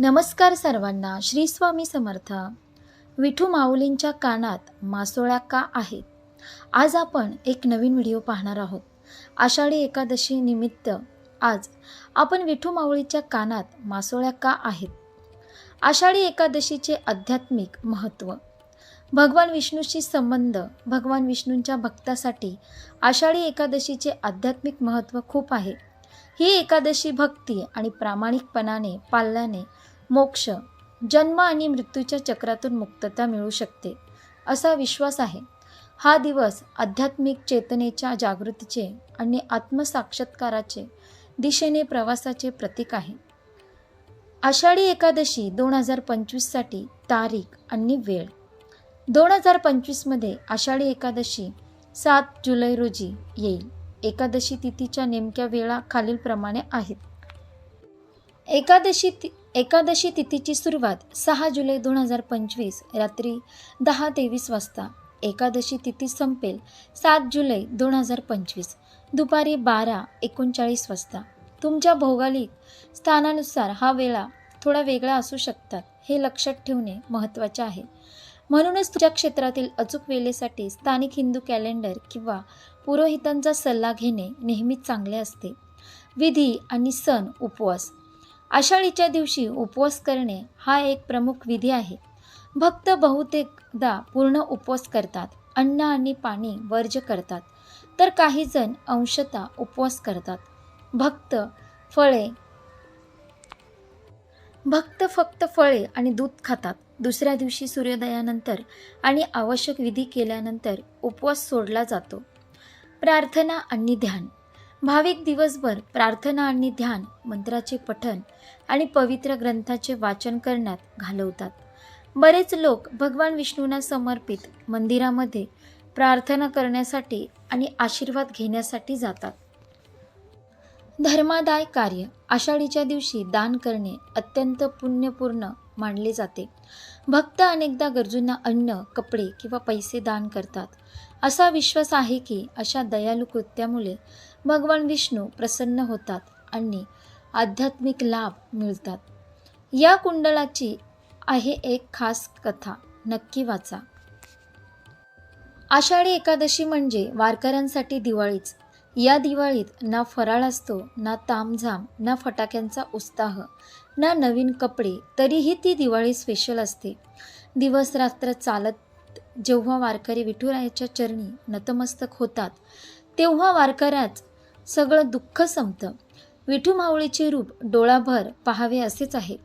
नमस्कार सर्वांना श्री स्वामी समर्थ. विठू माऊलींच्या कानात मासोळ्या का आहेत? आज आपण एक नवीन व्हिडिओ पाहणार आहोत. आषाढी एकादशी निमित्त आज आपण विठू माऊलीच्या कानात मासोळ्या का आहेत? आषाढी एकादशीचे आध्यात्मिक महत्त्व. भगवान विष्णूशी संबंध भगवान विष्णूंच्या भक्तासाठी आषाढी एकादशीचे आध्यात्मिक महत्त्व खूप आहे. ही एकादशी भक्ती आणि प्रामाणिकपणाने पाळल्याने मोक्ष जन्म आणि मृत्यूच्या चक्रातून मुक्तता मिळू शकते असा विश्वास आहे. हा दिवस आध्यात्मिक चेतनेच्या जागृतीचे आणि आत्मसाक्षात्काराचे दिशेने प्रवासाचे प्रतीक आहे. आषाढी एकादशी दोन हजार पंचवीससाठी तारीख आणि वेळ. दोन हजार पंचवीसमध्ये आषाढी एकादशी सात जुलै रोजी येईल. एकादशी तिथीच्या नेमक्या वेळा खालीलप्रमाणे आहेत. एकादशी ति एकादशी तिथीची सुरुवात सहा जुलै दोन हजार पंचवीस रात्री दहा तेवीस वाजता. एकादशी तिथी संपेल सात जुलै दोन हजार पंचवीस दुपारी बारा एकोणचाळीस वाजता. तुमच्या भौगोलिक स्थानानुसार हा वेळा थोडा वेगळा असू शकतात हे लक्षात ठेवणे महत्त्वाचे आहे. म्हणूनच तुझ्या क्षेत्रातील अचूक वेळेसाठी स्थानिक हिंदू कॅलेंडर किंवा पुरोहितांचा सल्ला घेणे नेहमीच चांगले असते. विधी आणि सण उपवास. आषाढीच्या दिवशी उपवास करणे हा एक प्रमुख विधी आहे. भक्त बहुतेकदा पूर्ण उपवास करतात अन्न आणि पाणी वर्ज करतात तर काही जण अंशतः उपवास करतात. भक्त फळे भक्त फक्त फळे आणि दूध खातात. दुसऱ्या दिवशी सूर्योदयानंतर आणि आवश्यक विधी केल्यानंतर उपवास सोडला जातो. प्रार्थना आणि ध्यान. भाविक दिवसभर प्रार्थना आणि ध्यान मंत्राचे पठण आणि पवित्र ग्रंथाचे वाचन करण्यात घालवतात. बरेच लोक भगवान विष्णूंना समर्पित मंदिरामध्ये प्रार्थना करण्यासाठी आणि आशीर्वाद घेण्यासाठी जातात. धर्मादाय कार्य आषाढीच्या दिवशी दान करणे अत्यंत पुण्यपूर्ण मानले जाते. भक्त अनेकदा गरजूंना अन्न कपडे किंवा पैसे दान करतात. असा विश्वास आहे की अशा दयालू कृत्यामुळे भगवान विष्णू प्रसन्न होतात आणि आध्यात्मिक लाभ मिळतात. या कुंडलाची आहे एक खास कथा. नक्की वाचा. आषाढी एकादशी म्हणजे वारकऱ्यांसाठी दिवाळीच. या दिवाळीत ना फराळ असतो ना तामझाम ना फटाक्यांचा उत्साह ना नवीन कपडे तरीही ती दिवाळी स्पेशल असते. दिवस रात्र चालत जेव्हा वारकरी विठुरायाच्या चरणी नतमस्तक होतात तेव्हा वारकऱ्याच सगळं दुःख संपतं. विठू माऊळीचे रूप डोळाभर पाहावे असेच आहे.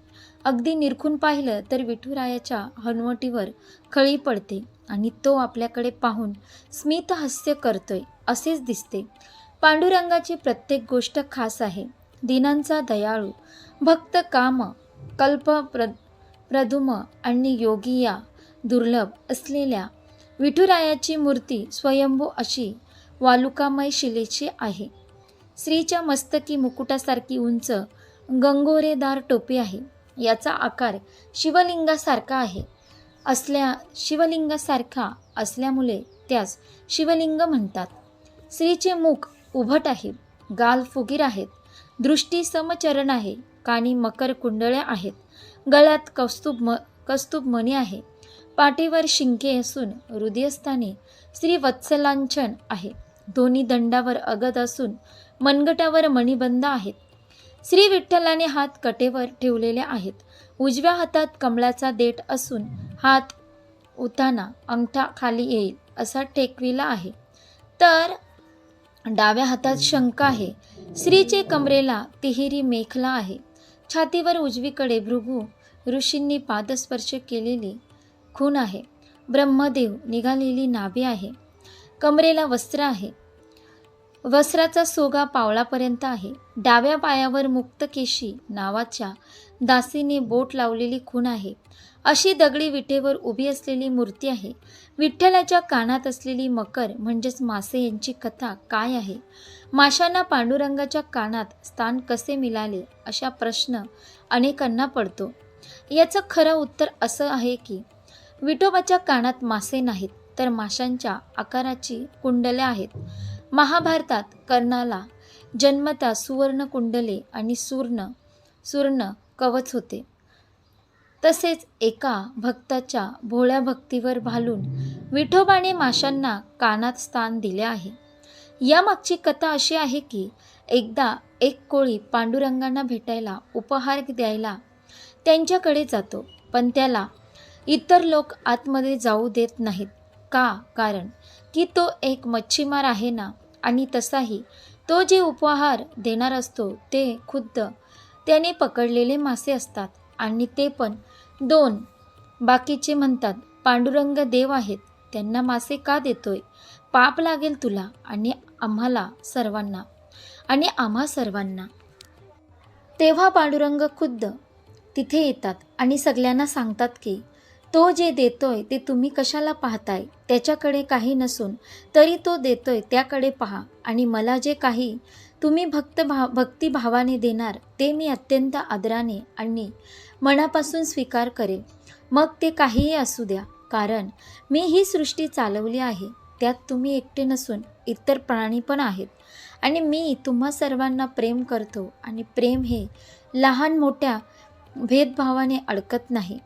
अगदी निरखून पाहिलं तर विठुरायाच्या हनवटीवर खळी पडते आणि तो आपल्याकडे पाहून स्मित हास्य करतोय असेच दिसते. पांडुरंगाची प्रत्येक गोष्ट खास आहे. दिनांचा दयाळू भक्त काम कल्प प्र प्रदुम आणि योगी या दुर्लभ असलेल्या विठुरायाची मूर्ती स्वयंभू अशी वालुकामय शिलेची आहे. स्त्रीच्या मस्तकी मुकुटासारखी उंच गंगोरेदार टोपी आहे. याचा आकार शिवलिंगासारखा आहे. असल्या शिवलिंगासारखा असल्यामुळे त्यास शिवलिंग म्हणतात. स्त्रीचे मुख उभट आहे गाल फुगीर आहेत. दृष्टी समचरण आहे कानी मकर कुंडळ्या आहेत. गळ्यात कौस्तुभ म कौस्तुभ मणी आहे. पाठीवर शिंके असून हृदयस्थानी श्री वत्सलांचन आहे. दोन्ही दंडावर अगद असून मनगटावर मणिबंध आहेत. श्री विठ्ठलाने हात कटेवर ठेवलेले आहेत. उजव्या हातात कमळाचा देठ असून हात उताना अंगठा खाली येईल असा टेकविला आहे. तर डाव्या हातात शंख आहे. श्रीचे कमरेला तिहेरी मेखला आहे. छातीवर उजवीकडे भृगू ऋषींनी पादस्पर्श केलेली खून आहे. ब्रह्मदेव निघालेली नाभी आहे. कमरेला वस्त्र आहे. वस्त्राचा सोगा पावळापर्यंत आहे. डाव्या पायावर मुक्तकेशी नावाच्या दासीने बोट लावलेली खून आहे. अशी दगडी विटेवर उभी असलेली मूर्ती आहे. विठ्ठलाच्या कानात असलेली मकर म्हणजेच मासे यांची कथा काय आहे? माशांना पांडुरंगाच्या कानात स्थान कसे मिळाले अशा प्रश्न अनेकांना पडतो. याचं खरं उत्तर असं आहे की विठोबाच्या कानात मासे नाहीत तर माशांच्या आकाराची कुंडल्या आहेत. महाभारतात कर्णाला जन्मता सुवर्ण कुंडले आणि सुर्ण सुर्ण कवच होते. तसेच एका भक्ताच्या भोळ्या भक्तीवर भालून विठोबाने माशांना कानात स्थान दिले आहे. यामागची कथा अशी आहे की एकदा एक कोळी पांडुरंगांना भेटायला उपहार द्यायला त्यांच्याकडे जातो पण त्याला इतर लोक आतमध्ये जाऊ देत नाहीत. का? कारण की तो एक मच्छीमार आहे ना? आणि तसाही तो जे उपहार देणार असतो ते खुद्द त्याने पकडलेले मासे असतात. आणि ते पण दोन बाकीचे म्हणतात पांडुरंग देव आहेत. त्यांना मासे का देतोय? पाप लागेल तुला आणि आम्हाला सर्वांना. आणि आम्हा सर्वांना. तेव्हा पांडुरंग खुद्द तिथे येतात आणि सगळ्यांना सांगतात की तो जे देतोय ते तुम्ही कशाला पाहताय? त्याच्याकडे काही नसून. तरी तो देतोय त्याकडे पहा. आणि मला जे काही तुम्ही भक्त भा भक्तिभावाने देणार ते मी अत्यंत आदराने आणि मनापासून स्वीकार करेन. मग ते काहीही असू द्या. कारण मी ही सृष्टी चालवली आहे. त्यात तुम्ही एकटे नसून इतर प्राणी पण आहेत. आणि मी तुम्हा सर्वांना प्रेम करतो. आणि प्रेम हे लहान मोठ्या भेदभावाने अडकत नाही.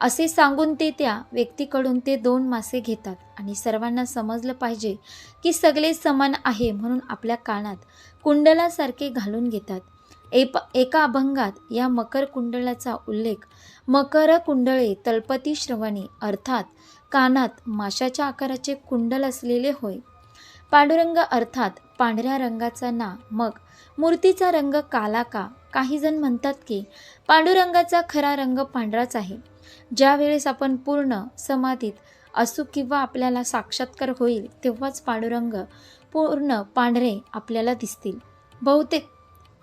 असे सांगून ते त्या व्यक्तीकडून ते दोन मासे घेतात. आणि सर्वांना समजलं पाहिजे की सगळे समान आहे म्हणून आपल्या कानात कुंडलासारखे घालून घेतात. एप एका अभंगात या मकर कुंडलाचा उल्लेख मकर कुंडळे तलपती श्रवणी अर्थात कानात माशाच्या आकाराचे कुंडल असलेले होय. पांडुरंग अर्थात पांढऱ्या रंगाचा ना मग मूर्तीचा रंग काला का? काही जण म्हणतात की पांडुरंगाचा खरा रंग पांढराच आहे. ज्यावेळेस आपण पूर्ण समाधीत असू किंवा आपल्याला साक्षात्कार होईल तेव्हाच पांडुरंग पूर्ण पांढरे आपल्याला दिसतील. बहुतेक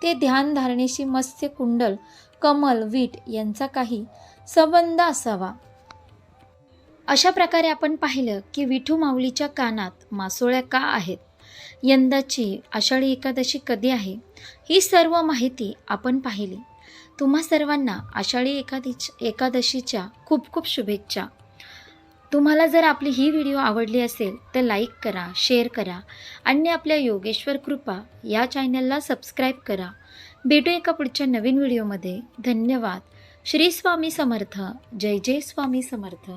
ते ध्यानधारणेशी मत्स्य कुंडल कमल वीट यांचा काही संबंध असावा. अशा प्रकारे आपण पाहिलं की विठू माऊलीच्या कानात मासोळ्या का आहेत? यंदाची आषाढी एकादशी कधी आहे? ही सर्व माहिती आपण पाहिली. तुम्हा सर्वांना आषाढी एकादीच एकादशीच्या खूप खूप शुभेच्छा. तुम्हाला जर आपली ही व्हिडिओ आवडली असेल तर लाईक करा शेअर करा आणि आपल्या योगेश्वर कृपा या चॅनलला सबस्क्राईब करा. भेटू एका पुढच्या नवीन व्हिडिओमध्ये. धन्यवाद. श्री स्वामी समर्थ. जय जय स्वामी समर्थ.